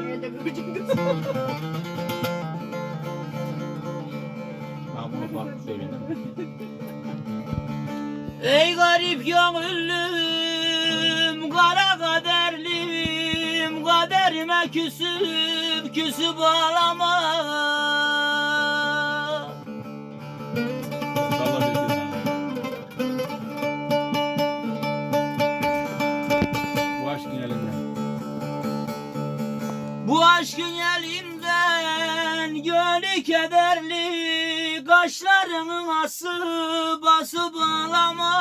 Evde kıvırcık Ben bunu farklı söyledim. Ey garip gönüllüm, kara kaderlim, kaderime küsüp küsüp ağlama. Bu aşkın elinden gönlü kederli, kaşlarının asıp basıp ağlama.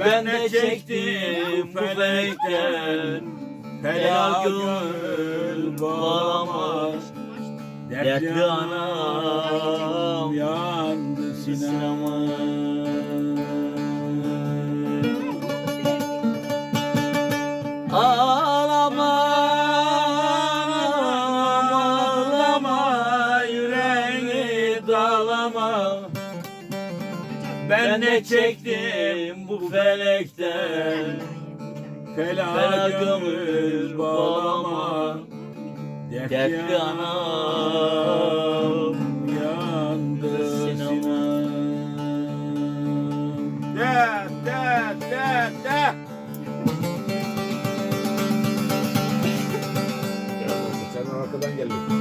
Ben de çektim bu felekten, fela gönül bağlamaz. Dertli anam yandı sinema. Ben de çektim bu felekten Fela gönül bağlama Dertli anam yandı Sinema. sinema De de de de Sen arkadan geldin.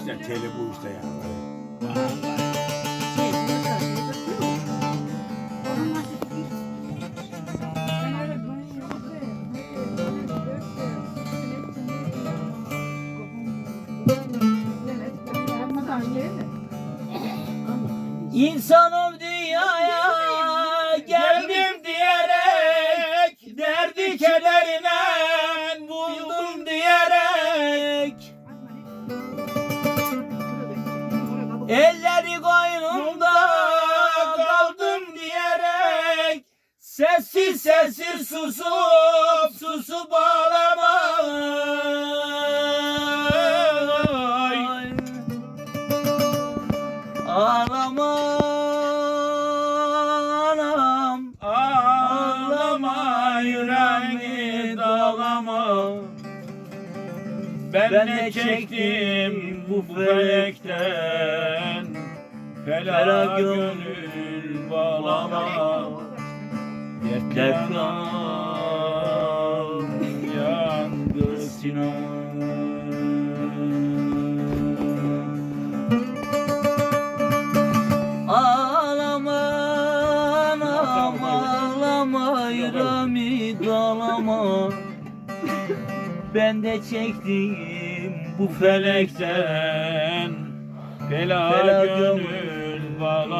İşte teli bu işte ya. İnsanım Sessiz sessiz susup susup ağlama Ağlama anam Ağlama yüreğimi dağlama Ben ne çektim bu felekten. Fela gönül bağlama Anam yandı sinan. Ağlama anam ağlama yüreğimi Ben de çektim bu felekten Fela Fela gönül bağlama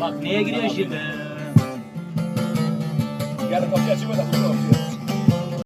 Bak neye giriyorsun şimdi? Gel kapıyı açayım da bunu